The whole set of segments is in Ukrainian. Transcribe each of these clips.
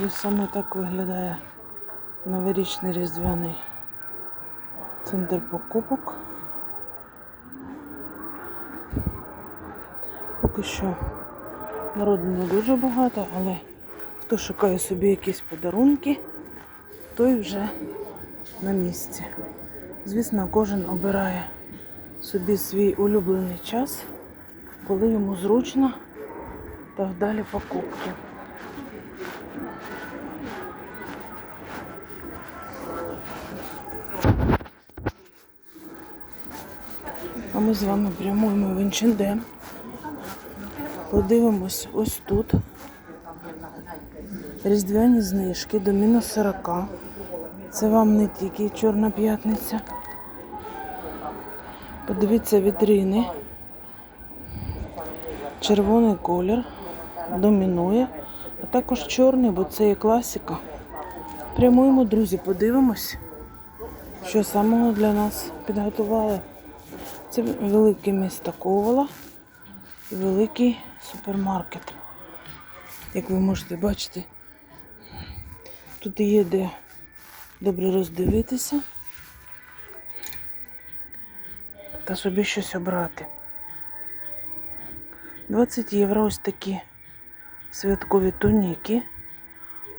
Друзі, саме так виглядає новорічний різдвяний центр покупок. Поки що народу не дуже багато, але хто шукає собі якісь подарунки, той вже на місці. Звісно, кожен обирає собі свій улюблений час, коли йому зручно та вдалі покупки. Ми з вами прямуємо в Інчендем. Подивимось ось тут. Різдвяні знижки до мінус 40. Це вам не тільки Чорна п'ятниця. Подивіться вітрини. Червоний колір домінує, а також чорний, бо це є класика. Прямуємо, друзі, подивимось, що самого для нас підготували. Це велике місто Ковала і великий супермаркет. Як ви можете бачити, тут є де добре роздивитися та собі щось обрати. 20 євро ось такі святкові туніки,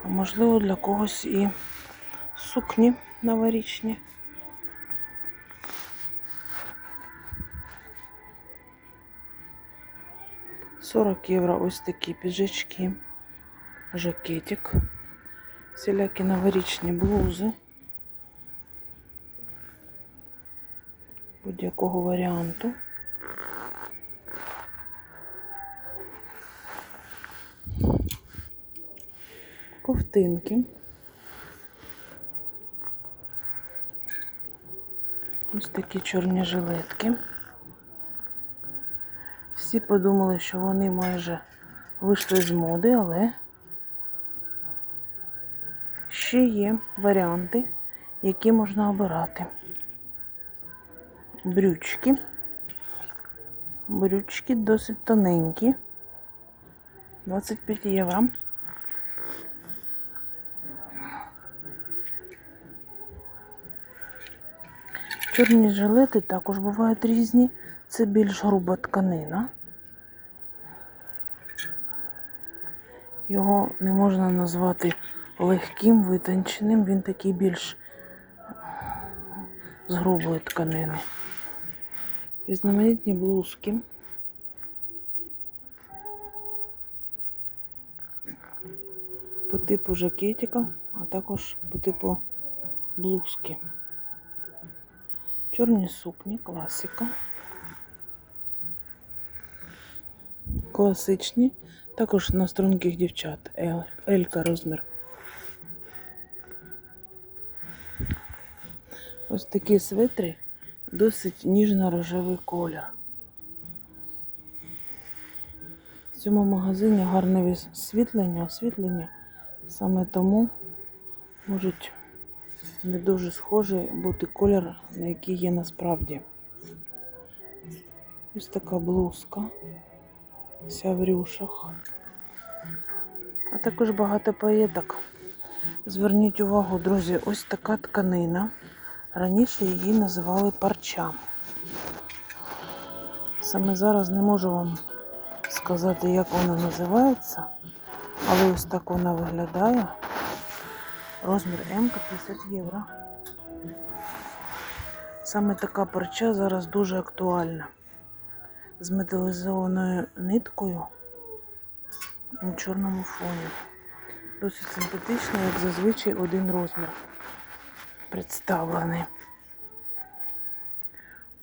а можливо для когось і сукні новорічні. Сорок євро ось такі піджачки, жакетик, всілякі новорічні блузи будь-якого варіанту. Ковтинки. Ось такі чорні жилетки. Всі подумали, що вони майже вийшли з моди, але ще є варіанти, які можна обирати. Брючки. Брючки досить тоненькі. 25 євро. Чорні жилети також бувають різні. Це більш груба тканина. Його не можна назвати легким, витонченим, він такий більш з грубої тканини. Різноманітні блузки. По типу жакетика, а також по типу блузки. Чорні сукні, класика. Класичні, також на струнких дівчат. Елька розмір. Ось такі свитри, досить ніжно-рожевий колір. В цьому магазині гарне освітлення, освітлення. Саме тому можуть не дуже схожий бути колір, на який є насправді. Ось така блузка, вся в рюшах. А також багато паєток. Зверніть увагу, друзі, ось така тканина. Раніше її називали парча. Саме зараз не можу вам сказати, як вона називається, але ось так вона виглядає. Розмір М 50 євро. Саме така парча зараз дуже актуальна. З металізованою ниткою на чорному фоні. Досить симпатично, як зазвичай один розмір представлений.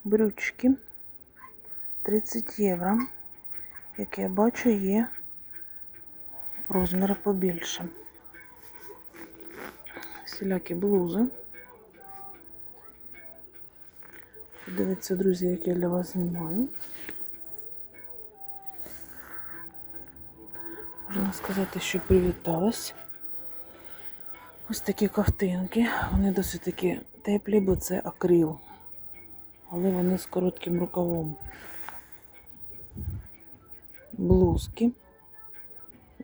Брючки 30 євро. Як я бачу, є розміри побільше всілякі блузи. Дивіться, друзі, як я для вас знімаю. Можна сказати, що привіталась. Ось такі ковтинки. Вони досить такі теплі, бо це акрил. Але вони з коротким рукавом. Блузки.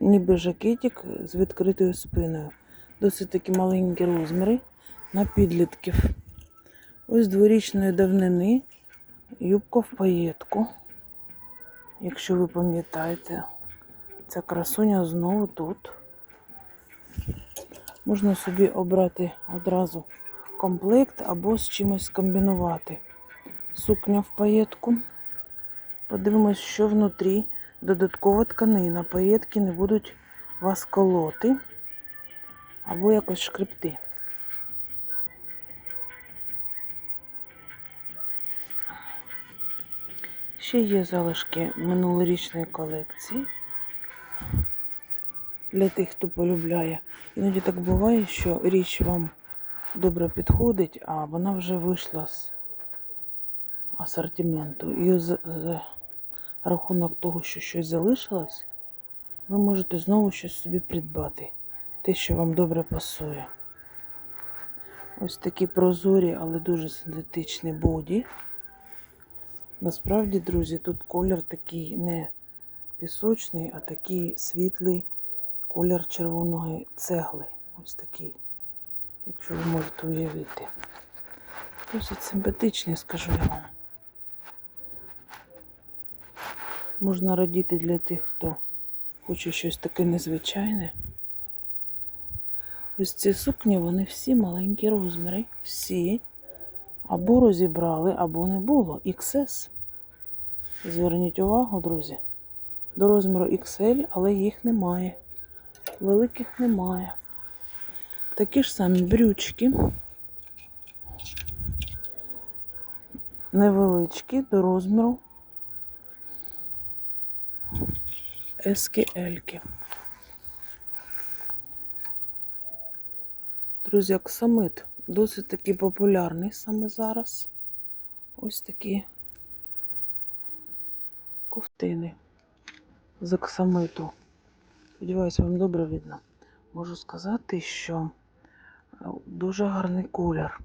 ніби жакетик з відкритою спиною. Досить такі маленькі розміри на підлітків. Ось дворічної давнини юбка в паєтку. Якщо ви пам'ятаєте, ця красуня знову тут. Можна собі обрати одразу комплект або з чимось скомбінувати. Сукня в паєтку. Подивимось, що внутрі. Додаткова тканина. Паєтки не будуть вас колоти або якось шкребти. Ще є залишки минулорічної колекції. Для тих, хто полюбляє. Іноді так буває, що річ вам добре підходить, а вона вже вийшла з асортименту. І з, з рахунок того, що щось залишилось, ви можете знову щось собі придбати. Те, що вам добре пасує. Ось такі прозорі, але дуже синтетичні боді. Насправді, друзі, тут колір такий не пісочний, а такий світлий колір червоної цегли. Ось такий, якщо ви можете уявити. Досить симпатичний, скажу я вам. Можна радіти для тих, хто хоче щось таке незвичайне. Ось ці сукні, вони всі маленькі розміри. Всі. Або розібрали, або не було. XS. Зверніть увагу, друзі. До розміру XL, але їх немає. Великих немає. Такі ж самі брючки. Невеличкі до розміру SKL. Друзі, оксамит досить таки популярний саме зараз. Ось такі ковтини з оксамиту. Сподіваюся, вам добре видно. Можу сказати, що е, дуже гарний колір.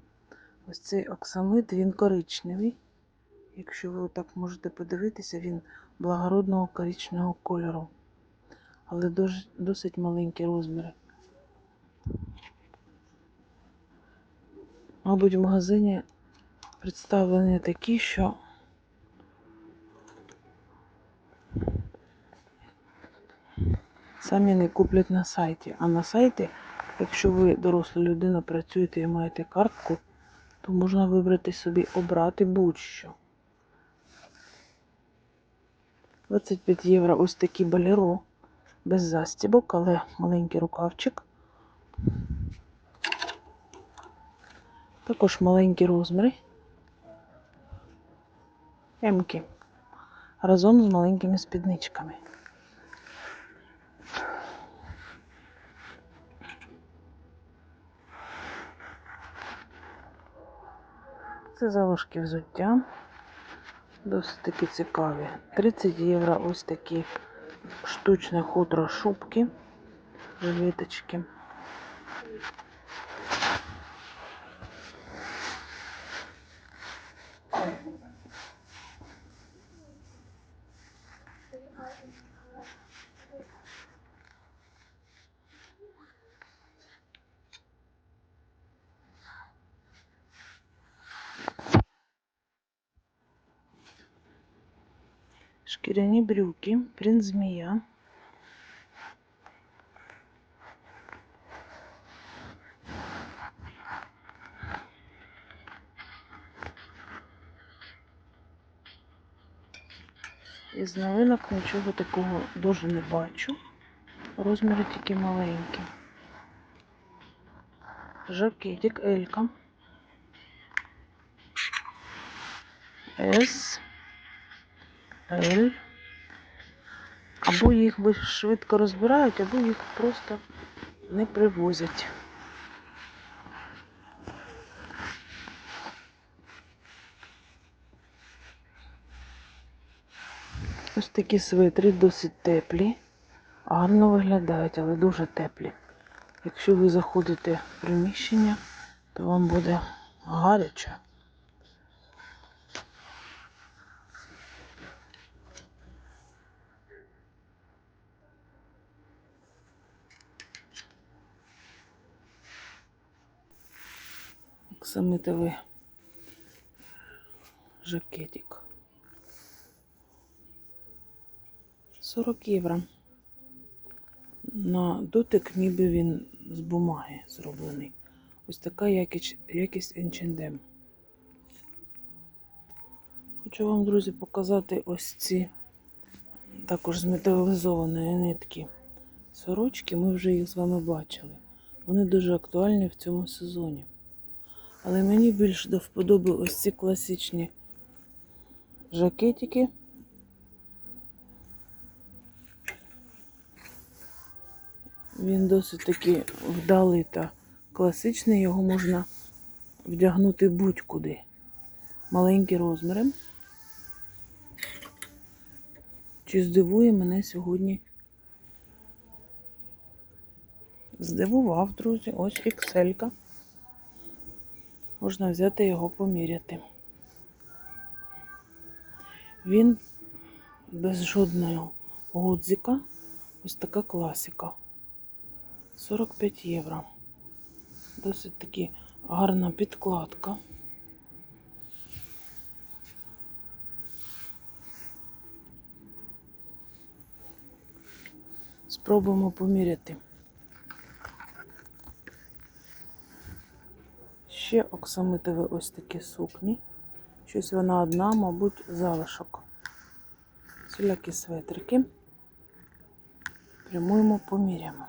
Ось цей оксамит, він коричневий. Якщо ви так можете подивитися, він благородного коричневого кольору. Але дуже, досить маленькі розміри. Мабуть, в магазині представлені такі, що самі не куплять на сайті. А на сайті, якщо ви доросла людина, працюєте і маєте картку, то можна вибрати собі, обрати будь-що. 25 євро ось такі балеро без застібок, але маленький рукавчик. Також маленькі розміри. Емки. Разом з маленькими спідничками. Це залишки взуття. Досить таки цікаві. 30 євро ось такі штучне хутро шубки, жилеточки. Шкіряні брюки, принц змія. Із новинок нічого такого дуже не бачу. Розміри тільки маленькі. Жакетик Елька. С. L. Або їх швидко розбирають, або їх просто не привозять. Ось такі свитри досить теплі, гарно виглядають, але дуже теплі. Якщо ви заходите в приміщення, то вам буде гаряче. Оксамитовий жакетик. 40 євро. На дотик ніби він з бумаги зроблений. Ось така якість, якість H&M. Хочу вам, друзі, показати ось ці також з нитки сорочки. Ми вже їх з вами бачили. Вони дуже актуальні в цьому сезоні. Але мені більш до вподоби ось ці класичні жакетики. Він досить таки вдалий та класичний, його можна вдягнути будь-куди. Маленькі розміри. Чи здивує мене сьогодні? Здивував, друзі. Ось XL. Можна взяти його поміряти. Він без жодного гудзика. Ось така класика. 45 євро. Досить таки гарна підкладка. Спробуємо поміряти. Ще оксамитові ось такі сукні. Щось вона одна, мабуть, залишок. Всілякі светрики. Прямуємо, поміряємо.